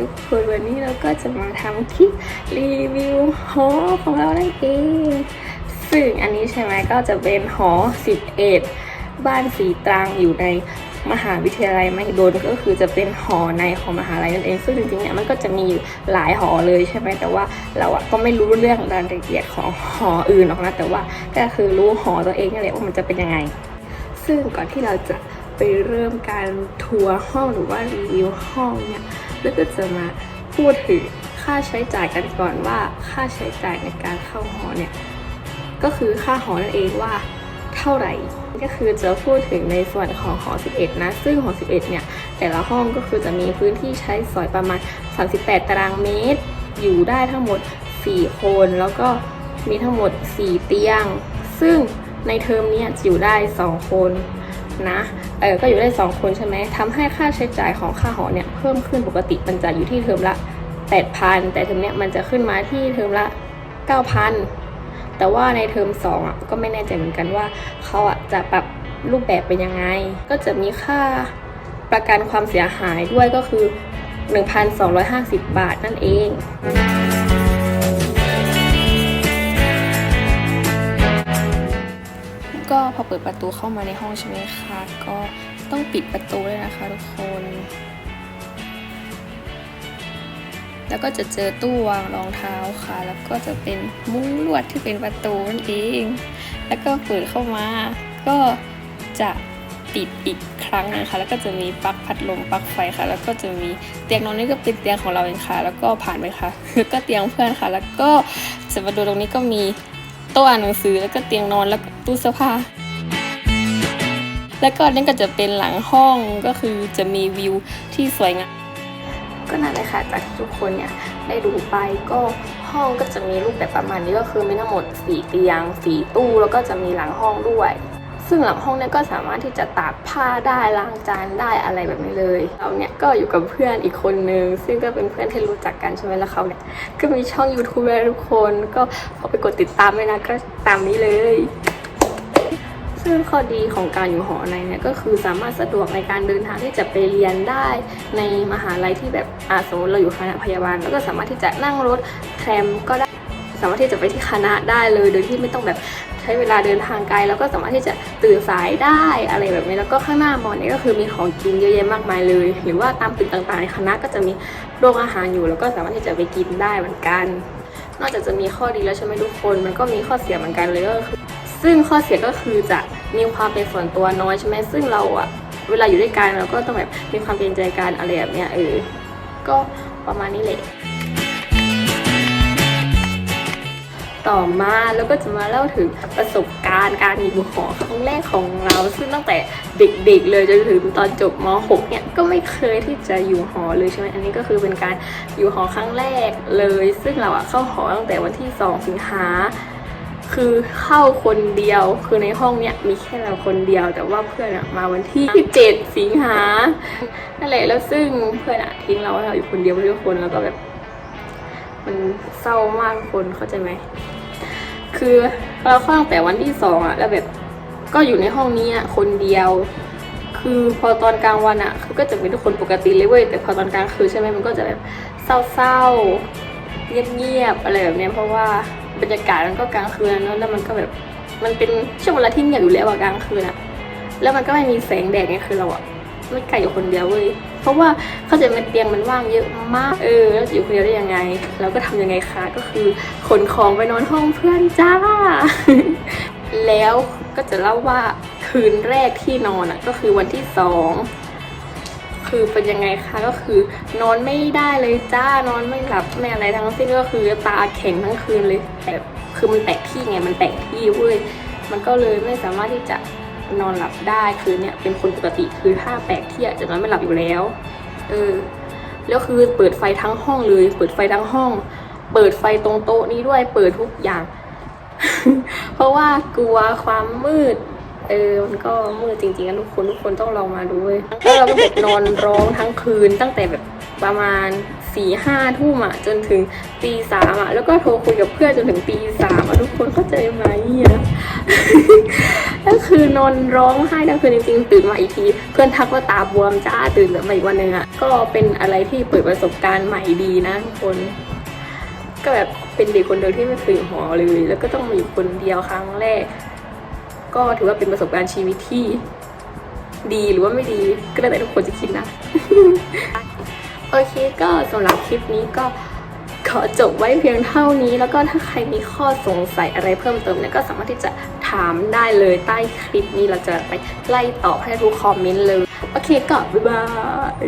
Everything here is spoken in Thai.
ทุกคนวันนี้เราก็จะมาทำคลิปรีวิวหอของเรานั่นเองซึ่งอันนี้ใช่ไหมก็จะเป็นหอ 11 บ้านสีตรังอยู่ในมหาวิทยาลัยมหิดลก็คือจะเป็นหอในของมหาลัยนั่นเองซึ่งจริงๆเนี่ยมันก็จะมีอยู่หลายหอเลยใช่ไหมแต่ว่าเราอะก็ไม่รู้เรื่องรายละเอียดของหออื่นหรอกนะแต่ว่าก็คือรู้หอตัวเองนี่แหละว่ามันจะเป็นยังไง ซึ่งก่อนที่เราจะไปเริ่มการทัวร์ห้องหรือว่ารีวิวห้องเนี่ย เราก็จะมาพูดถึงค่าใช้จ่ายกันก่อนว่าค่าใช้จ่ายในการเข้าหอเนี่ยก็คือค่าหอนั่นเองว่าเท่าไหร่ก็คือจะพูดถึงในส่วนของหอ 11 นะ ซึ่งหอ 11 เนี่ย แต่ละห้องก็คือจะมีพื้นที่ใช้สอยประมาณ 38 ตารางเมตร อยู่ได้ทั้งหมด 4 คน แล้วก็มีทั้งหมด 4 เตียง ซึ่งในเทอมนี้อยู่ได้ 2 คนนะ เออก็อยู่ได้ 2 คนใช่ไหมทำให้ค่าใช้จ่ายของค่าหอเนี่ย พิ่มขึ้นปกติมันจะอยู่ที่เทอมละ 8,000 แต่เทอมเนี้ยมันจะขึ้นมาที่เทอมละ 9,000 แต่ว่าในเทอมสองอะก็ไม่แน่ใจเหมือนกันว่าเขาอะจะปรับรูปแบบเป็นยังไง ก็จะมีค่าประกันความเสียหายด้วยก็คือ 1,250 บาทนั่นเองก็พอเปิดประตูเข้ามาในห้องใช่ไหมคะ ก็ต้องปิดประตูด้วยนะคะทุกคน แล้วก็จะเจอตู้วางรองเท้าค่ะ แล้วก็จะเป็นมุ้งลวดที่เป็นประตูนั่นเอง แล้วก็เปิดเข้ามา ก็จะปิดอีกครั้งหนึงค่ะ แล้วก็จะมีปลั๊กพัดลมปลั๊กไฟค่ะ แล้วก็จะมีเตียงนอนนี่ก็เป็นเตียงของเราเองค่ะ แล้วก็ผ่านไปค่ะ แล้วก็เตียงเพื่อนค่ะ แล้วก็จะมาดูตรงนี้ก็มีโต๊ะอ่านหนังสือ แล้วก็เตียงนอนแล้วก็ตู้เสื้อผ้าแล้วก็นี่ก็จะเป็นหลังห้องก็คือจะมีวิวที่สวยงาม ก็นั่นแหละค่ะจากทุกคนเนี่ยได้ดูไปก็ห้องก็จะมีรูปแบบประมาณนี้ก็คือมีทั้งหมด4เตียง4ตู้ แล้วก็จะมีหลังห้องด้วย ซึ่งหลังห้องเนี่ยก็สามารถที่จะตากผ้าได้ล้างจานได้อะไรแบบนี้เลยเราเนี่ยก็อยู่กับเพื่อนอีกคนนึง ซึ่งก็เป็นเพื่อนที่รู้จักกันใช่ไหมแล้วเขาเนี่ยก็มีช่อง YouTube แล้วทุกคนก็ขอไปกดติดตามด้วยนะก็ตามนี้เลย ซึ่งข้อดีของการอยู่หอในเนี่ยก็คือสามารถสะดวกในการเดินทางที่จะไปเรียนได้ในมหาลัยที่แบบอาสมมติเราอยู่คณะพยาบาลแล้วก็สามารถที่จะนั่งรถแทรมก็ได้สามารถที่จะไปที่คณะได้เลยโดยที่ไม่ต้องแบบใช้เวลาเดินทางไกลแล้วก็สามารถที่จะตื่นสายได้อะไรแบบนี้แล้วก็ข้างหน้ามอเนี่ยก็คือมีของกินเยอะแยะมากมายเลย หรือว่าตามตึกต่างๆในคณะก็จะมีโรงอาหารอยู่ แล้วก็สามารถที่จะไปกินได้เหมือนกัน นอกจากจะมีข้อดีแล้วใช่ไหมทุกคน มันก็มีข้อเสียเหมือนกันเลยก็คือซึ่งข้อเสียก็คือจะ มีความเป็นส่วนตัวน้อยใช่ไหมซึ่งเราอะเวลาอยู่ด้วยกันเราก็ต้องแบบมีความเกรงใจกันอะไรแบบเนี้ยเออก็ประมาณนี้แหละต่อมาแล้วก็จะมาเล่าถึงประสบการณ์การอยู่หอครั้งแรกของเรา ซึ่งตั้งแต่เด็กๆเลยจนถึงตอนจบม .6 เนี่ยก็ไม่เคยที่จะอยู่หอเลยใช่ไหมอันนี้ก็คือเป็นการอยู่หอครั้งแรกเลย ซึ่งเราอะเข้าหอตั้งแต่วันที่ 2 สิงหา คือเข้าคนเดียว คือในห้องเนี้ยมีแค่เราคนเดียว แต่ว่าเพื่อนอะมาวันที่7สิงหานั่นแหละแล้วซึ่งเพื่อนอะทิ้งเราให้เราอยู่คนเดียวทุกคนแล้วก็แบบ มันเศร้ามากทุกคนเข้าใจไหมคือเราเข้าตั้งแต่วันที่สองอะแล้วแบบก็อยู่ในห้องนี้อะคนเดียว คือพอตอนกลางวันอะคือก็จะเป็นทุกคนปกติเลยเว้ยแต่พอตอนกลางคืนใช่ไหมมันก็จะแบบเศร้าๆเงียบๆอะไรแบบเนี้ยเพราะว่า บรรยากาศมันก็กลางคืนอะเนอะแล้วมันก็แบบมันเป็นช่วงเวลาที่เงียบอยู่แล้วอะกลางคืนอะแล้วมันก็ไม่มีแสงแดดไงคือเราอะไม่กลอยู่คนเดียวเว้ยเพราะว่าเข้าใจมันเตียงมันว่างเยอะมาก เออแล้วอยู่คนเดียวได้ยังไง เราก็ทำยังไงคะก็คือขนของไปนอนห้องเพื่อนจ้า แล้วก็จะเล่าว่าคืนแรกที่นอนอะก็คือวันที่สอง คือเป็นยังไงคะก็คือนอนไม่ได้เลยจ้านอนไม่หลับไม่อะไรทั้งสิ้นก็คือตาแข็งทั้งคืนเลยแต่คือมันแตกที่ไงมันแตกที่เว้ยมันก็เลยไม่สามารถที่จะนอนหลับได้คือเนี่ยเป็นคนปกติคือถ้าแปลกที่อะจะนอนไม่หลับอยู่แล้วเออแล้วคือเปิดไฟทั้งห้องเลย เปิดไฟทั้งห้อง เปิดไฟตรงโต๊ะนี้ด้วยเปิดทุกอย่าง เพราะว่ากลัวความมืด เออมันก็มืดจริงๆนะทุกคนทุกคนต้องลองมาดูเว้ยแล้วเราก็แบบนอนร้องทั้งคืนตั้งแต่แบบประมาณสี่ห้าทุ่มอะจนถึงตีสามอะแล้วก็โทรคุยกับเพื่อนจนถึงตีสามอะทุกคนเข้าใจไหมอะก็คือนอนร้องไห้ทั้งคืนจริงๆตื่นมาอีกที เพื่อนทักว่าตาบวมจ้าตื่นมาอีกวันหนึ่งอะก็เป็นอะไรที่เปิดประสบการณ์ใหม่ดีนะทุกคน ก็แบบเป็นเด็กคนเดียวที่ไม่เคยอยู่หอเลย แล้วก็ต้องมาอยู่คนเดียวครั้งแรก ก็ถือว่าเป็นประสบการณ์ชีวิตที่ดีหรือว่าไม่ดีก็แล้วแต่ทุกคนจะคิดนะ โอเคก็สำหรับคลิปนี้ก็ขอจบไว้เพียงเท่านี้ แล้วก็ถ้าใครมีข้อสงสัยอะไรเพิ่มเติมเนี่ยก็สามารถที่จะถามได้เลยใต้คลิปนี้เราจะไปไล่ตอบให้ทุกคอมเมนต์เลย โอเคก็บ๊ายบาย